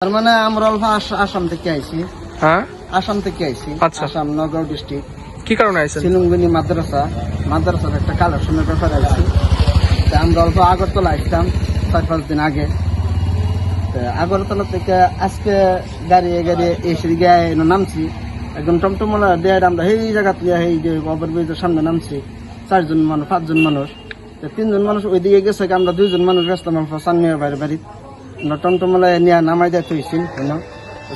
তার মানে আমরা অল্প আসাম থেকে আইছি। হ্যাঁ? আসাম থেকে আইছি। আচ্ছা। আসাম নগাঁও ডিস্ট্রিক্ট কি কারণে আইছেন? শিলুঙ্গিনী মাদ্রাসা। মাদ্রাসার একটা কালেকশনের ব্যাপারে আইছি। তা আমরা অল্প আগরতলা আসতাম চার পাঁচ দিন আগে। তা আগরতলা থেকে আজকে গাড়িয়ে গাড়িয়ে এসে গিয়ে নামছি। একদম টমটমলা দিয়ে আমরা এই জায়গা থেকে এই যে ওভারব্রিজের সামনে নামছি। চারজন মানুষ পাঁচজন মানুষ। তিনজন মানুষ ওইদিকে গেছে আমরা দুইজন মানুষ গেছিলাম সানমিয়ার বাইরে বাড়ি আমরা টমটমলা নিয়ে নামাই দিয়ে থইছি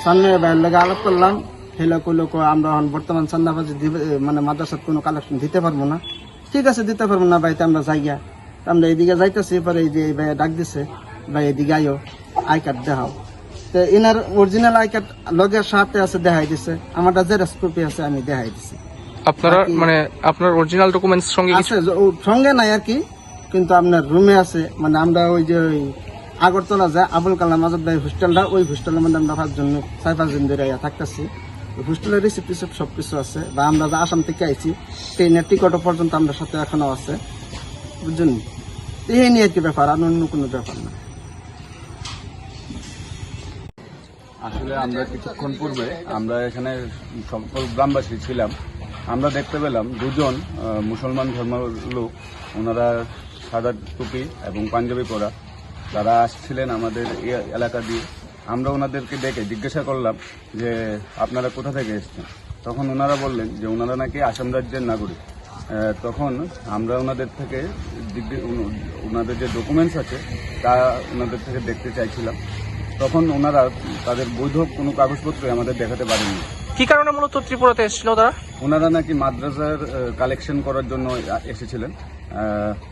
সানমিয়ার বাইরের লাগে আলাপ করলাম। হেলো কইলো আমরা এখন বর্তমান চান্দাবাজি দিবে মানে মাদ্রাসার কোনো কালেকশন দিতে পারব না। ঠিক আছে দিতে পারব না ভাই তো আমরা যাই গিয়া। আমরা এইদিকে যাইতেছি পরে এই যে ভাইয়া ডাক দিছে ভাই এদিকে আইও আই কার্ড দেখাও। তো এনার অরিজিনাল আই কার্ড লগের সাথে আছে দেখাই দিছে। আমারটা যে কপি আছে আমি দেখাই দিছি। আপনারা মানে আপনার অরিজিনাল ডকুমেন্টস সঙ্গে আছে সঙ্গে নাই আর কি কিন্তু আপনার রুমে আছে। মানে আমরা ওই যে ওই আগরতলা যায় আবুল কালাম আজাদ ভাই হোস্টেলটা ওই হোস্টেলের মধ্যে আমরা পাঁচজন চার পাঁচজন ধরে থাকতেছি। হোস্টেলের রিসিপ্ট টিসিপ্ট সব কিছু আছে। বা আমরা যে আসাম থেকে আইছি, ট্রেনের টিকিটও পর্যন্ত আমরা সাথে এখনও আছে। বুঝছেন? এই নিয়ে কি ব্যাপার, আর অন্য কোনো ব্যাপার না। আসলে আমরা কিছুক্ষণ পূর্বে আমরা এখানে সকল গ্রামবাসী ছিলাম। আমরা দেখতে পেলাম দুজন মুসলমান ধর্মের লোক। ওনারা সাদা টুপি এবং পাঞ্জাবি পরা। তারা আসছিলেন আমাদের এলাকা দিয়ে। আমরা ওনাদেরকে ডেকে জিজ্ঞাসা করলাম যে আপনারা কোথা থেকে এসছেন? তখন ওনারা বললেন যে ওনারা নাকি আসাম রাজ্যের নাগরিক। তখন আমরা ওনাদের থেকে ওনাদের যে ডকুমেন্টস আছে তা ওনাদের থেকে দেখতে চাইছিলাম। তখন ওনারা তাদের বৈধ কোনো কাগজপত্র আমাদের দেখাতে পারেননি। কি কারণে মূলত ত্রিপুরাতে এসেছিল তারা? ওনারা নাকি মাদ্রাসার কালেকশন করার জন্য এসেছিলেন।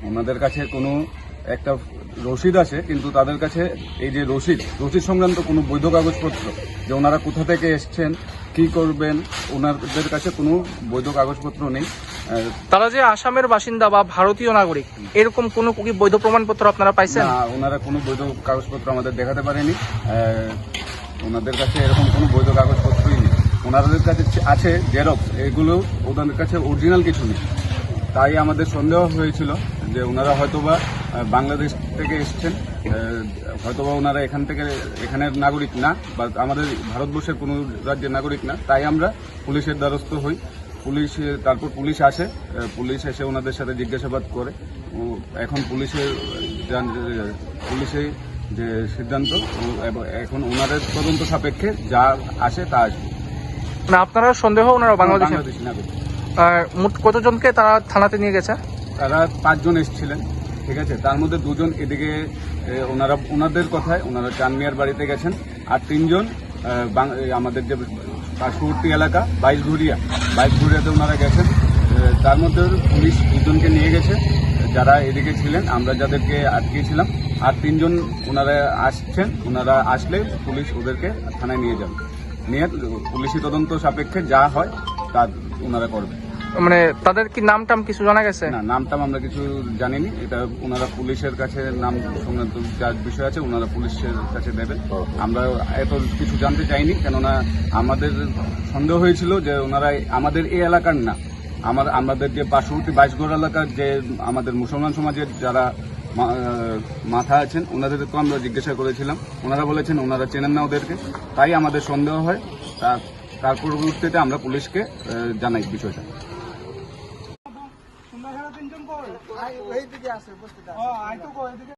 ওনাদের কাছে কোনো একটা রসিদ আছে কিন্তু তাদের কাছে এই যে রসিদ রসিদ সংক্রান্ত কোনো বৈধ কাগজপত্র যে ওনারা কোথা থেকে এসছেন কি করবেন ওনাদের কাছে কোনো বৈধ কাগজপত্র নেই। তারা যে আসামের বাসিন্দা বা ভারতীয় নাগরিক এরকম কোনো কি বৈধ প্রমাণপত্র আপনারা পাইছেন? না ওনারা কোনো বৈধ কাগজপত্র আমাদের দেখাতে পারেনি। ওনাদের কাছে এরকম কোনো বৈধ কাগজপত্রই নেই। ওনাদের কাছে আছে জেরক্স এগুলো ওনাদের কাছে অরিজিনাল কিছু নেই। তাই আমাদের সন্দেহ হয়েছিল যে ওনারা হয়তোবা বাংলাদেশ থেকে এসছেন। হয়তোবা ওনারা এখান থেকে এখানের নাগরিক না বা আমাদের ভারতবর্ষের কোনো রাজ্যের নাগরিক না। তাই আমরা পুলিশের দ্বারস্থ হই। পুলিশ তারপর পুলিশ আসে। পুলিশ এসে ওনাদের সাথে জিজ্ঞাসাবাদ করে। এখন পুলিশের পুলিশে যে সিদ্ধান্ত এখন ওনাদের তদন্ত সাপেক্ষে যা আসে তা আসবে। না আপনারা সন্দেহ ওনারা বাংলাদেশে নাগরিক। আর মোট কতজনকে তারা থানাতে নিয়ে গেছে? তারা পাঁচজন এসেছিলেন। ঠিক আছে? তার মধ্যে দুজন এদিকে ওনারা, ওনাদের কথায় ওনারা চানমিয়ার বাড়িতে গেছেন। আর তিনজন আমাদের যে পার্শ্ববর্তী এলাকা, বাইশঘুরিয়া। বাইশঘুরিয়াতে ওনারা গেছেন। তার মধ্যে পুলিশ দুজনকে নিয়ে গেছে। যারা এদিকে ছিলেন, আমরা যাদেরকে আটকেছিলাম আর তিনজন ওনারা আসছেন, ওনারা আসলে পুলিশ ওদেরকে থানায় নিয়ে যাবে। নিয়ে পুলিশি তদন্ত সাপেক্ষে যা হয় তা ওনারা করবে মানে তাদের কি নাম টাম কিছু জানা গেছে? না নাম টাম আমরা কিছু জানিনি। এটা ওনারা পুলিশের কাছে নাম সংক্রান্ত যা বিষয় আছে ওনারা পুলিশের কাছে দেবেন আমরা এত কিছু জানতে চাইনি কেননা আমাদের সন্দেহ হয়েছিল যে ওনারা আমাদের এই এলাকার না। আমার আমাদের যে পার্শ্ববর্তী বাইশগড় এলাকার যে আমাদের মুসলমান সমাজের যারা মা- মাথা আছেন ওনাদেরকেও আমরা জিজ্ঞাসা করেছিলাম। ওনারা বলেছেন ওনারা চেনেন না ওদেরকে। তাই আমাদের সন্দেহ হয়। তার তার পরবর্তীতে আমরা পুলিশকে জানাই বিষয়টা। Ay, o, o, o,